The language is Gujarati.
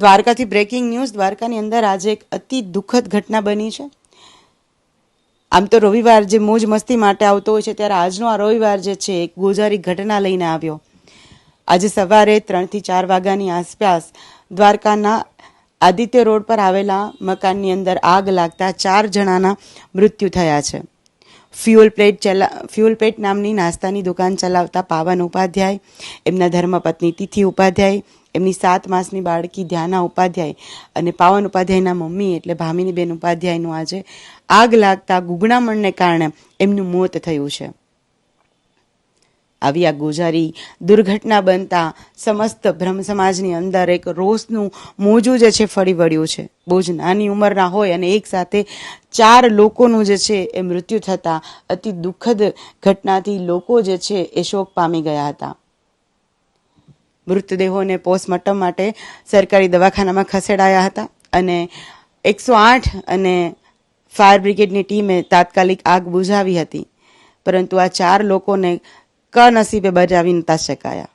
દ્વારકાથી બ્રેકિંગ ન્યૂઝ દ્વારકાની અંદર આજે એક અતિ દુઃખદ ઘટના બની છે. આમ તો રવિવાર જે મોજ મસ્તી માટે આવતો હોય છે, ત્યારે આજનો આ રવિવાર જે છે, એક ગોજારી ઘટના લઈને આવ્યો. આજે સવારે ત્રણથી ચાર વાગ્યાની આસપાસ દ્વારકાના આદિત્ય રોડ પર આવેલા મકાનની અંદર આગ લાગતા ચાર જણાના મૃત્યુ થયા છે. ફ્યુઅલ પ્લેટ ચલા, ફ્યુઅલ પ્લેટ નામની નાસ્તાની દુકાન ચલાવતા પાવન ઉપાધ્યાય, એમના ધર્મપત્ની તિથિ ઉપાધ્યાય, એમની સાત માસની બાળકી ધ્યાના ઉપાધ્યાય અને પાવન ઉપાધ્યાયના મમ્મી એટલે ભામિનીબેન ઉપાધ્યાયનું આજે આગ લાગતા ગુગણામણને કારણે એમનું મોત થયું છે. આવી આ ગોજારી. દુર્ઘટના બનતા સમસ્ત બ્રહ્મ સમાજની અંદર એક રોષનું મોજું જે છે ફરી વળ્યું છે. બહુ જ નાની ઉંમરના હોય અને એક સાથે ચાર લોકોનું જે છે એ મૃત્યુ થતાં અતિ દુઃખદ ઘટનાથી લોકો જે છે એ શોક પામી ગયા હતા. મૃતદેહોને પોસ્ટમોર્ટમ માટે સરકારી દવાખાનામાં ખસેડાયા હતા અને એકસો આઠ અને ફાયર બ્રિગેડની ટીમે તાત્કાલિક આગ બુઝાવી હતી. પરંતુ આ ચાર લોકોને કનસીબે બજાવી નતા શકાયા